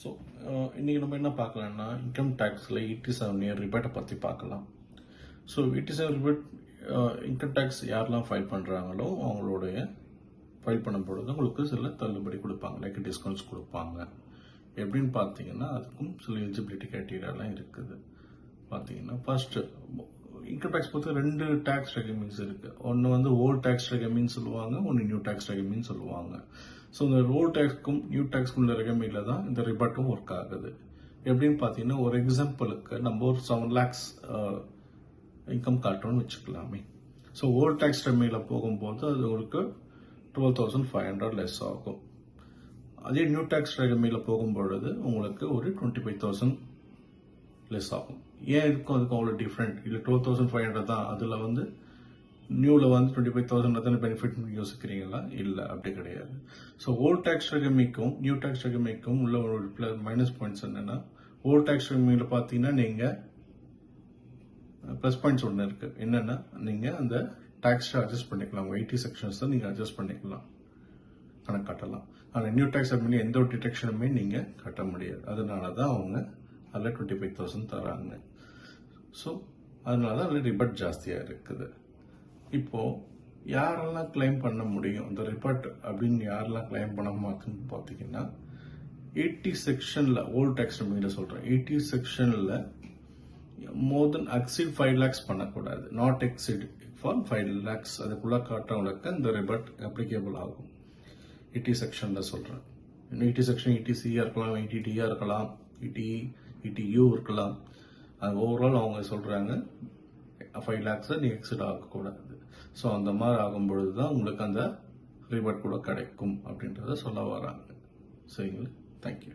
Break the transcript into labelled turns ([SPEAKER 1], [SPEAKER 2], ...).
[SPEAKER 1] So uh, இன்றைக்கி நம்ம என்ன பார்க்கலாம்னா இன்கம் டேக்ஸில் எயிட்டி செவன் இயர் ரிபேட்டை பற்றி பார்க்கலாம். So eighty seven rebate income tax யாரெல்லாம் ஃபைல் பண்ணுறாங்களோ அவங்களுடைய ஃபைல் பண்ணும் பொழுது உங்களுக்கு சில தள்ளுபடி கொடுப்பாங்க. லைக் டிஸ்கவுண்ட்ஸ் கொடுப்பாங்க. எப்படின்னு பார்த்தீங்கன்னா அதுக்கும் சில எலிஜிபிலிட்டி க்ரைட்டீரியாலாம் இருக்குது. பார்த்தீங்கன்னா ஃபர்ஸ்ட்டு இன்கம் டேக்ஸ் பொறுத்த ரெண்டு டேக்ஸ் ரெகமிங்ஸ் இருக்குது ஒன்று வந்து ஓல்ட் டேக்ஸ் ரெகமின்னு சொல்லுவாங்க ஒன்று நியூ டேக்ஸ் ரெகமின்னு சொல்லுவாங்க. ஸோ இந்த ஓல்ட் டேக்ஸ்க்கும் நியூ டேக்ஸ்க்கும் உள்ள ரெகமியில் தான் இந்த ரிபட்டும் ஒர்க் ஆகுது. எப்படின்னு பார்த்தீங்கன்னா ஒரு எக்ஸாம்பிளுக்கு நம்ம ஒரு செவன் லேக்ஸ் இன்கம் காட்டுறோம்னு வச்சுக்கலாமே. ஸோ ஓல்ட் டேக்ஸ் ரெமியில் போகும்போது அது உங்களுக்கு twelve thousand five hundred less ஆகும். அதே நியூ டேக்ஸ் ரெகமியில் போகும்பொழுது உங்களுக்கு ஒரு டுவெண்ட்டி ஃபைவ் தௌசண்ட் லெஸ் ஆகும். ஏன் இருக்கும் அதுக்கும் அவ்வளோ டிஃப்ரெண்ட் இல்லை டுவெல் தௌசண்ட் ஃபைவ் ஹண்ட்ரட் தான். அதில் வந்து நியூவில் வந்து டுவெண்ட்டி ஃபைவ் தௌசண்ட் தானே பெனிஃபிட் யோசிக்கிறீங்களா? இல்லை அப்படி கிடையாது. ஸோ ஓல்ட் டேக்ஸ் ரெகமிக்கும் நியூ டேக்ஸ் ரெகமிக்கும் உள்ள ஒரு மைனஸ் பாயிண்ட்ஸ் என்னென்னா ஓல்ட் டேக்ஸ் ரெகமியில் பார்த்தீங்கன்னா நீங்கள் ப்ளஸ் பாயிண்ட்ஸ் ஒன்று இருக்குது என்னென்னா நீங்கள் அந்த டேக்ஸை அட்ஜஸ்ட் பண்ணிக்கலாம். உங்கள் எயிட்டி செக்ஷன்ஸ் தான் நீங்கள் அட்ஜஸ்ட் பண்ணிக்கலாம். கணக்கு காட்டலாம். ஆனால் நியூ டேக்ஸ் பண்ணி எந்த ஒரு டிடெக்ஷனுமே நீங்கள் கட்ட முடியாது. அதனால தான் அவங்க அதில் டுவெண்ட்டி ஃபைவ் தௌசண்ட் தராங்க. ஸோ அதனால தான் அதில் ரிபட் ஜாஸ்தியாக இருக்குது. இப்போது யாரெல்லாம் கிளைம் பண்ண முடியும்? இந்த ரிபட் அப்படின்னு யாரெல்லாம் கிளைம் பண்ண மாட்டுன்னு பார்த்தீங்கன்னா எயிட்டி செக்ஷனில் ஓல்ட் டேக்ஸ் மீடில் சொல்கிறேன் எயிட்டி செக்ஷனில் மோர் தென் அக்சிட் ஃபைவ் லேக்ஸ் பண்ணக்கூடாது. Not exceed for five lakhs அதுக்குள்ளே காட்டுறவங்களுக்கு இந்த ரிபட் அப்ளிகேபிள் ஆகும். இடி செக்ஷனில் சொல்கிறேன் இடி செக்ஷன் இடிசியாக இருக்கலாம் இடிடியாக இருக்கலாம் இடி இடியூ இருக்கலாம். அது ஓவரால் அவங்க சொல்கிறாங்க ஃபைவ் லேக்ஸை நீ எக்ஸிட் ஆகக்கூடாது. ஸோ அந்த மாதிரி ஆகும்பொழுது தான் உங்களுக்கு அந்த ரிவார்ட் கூட கிடைக்கும் அப்படின்றத சொல்ல வராங்க. சரிங்களா? தேங்க்யூ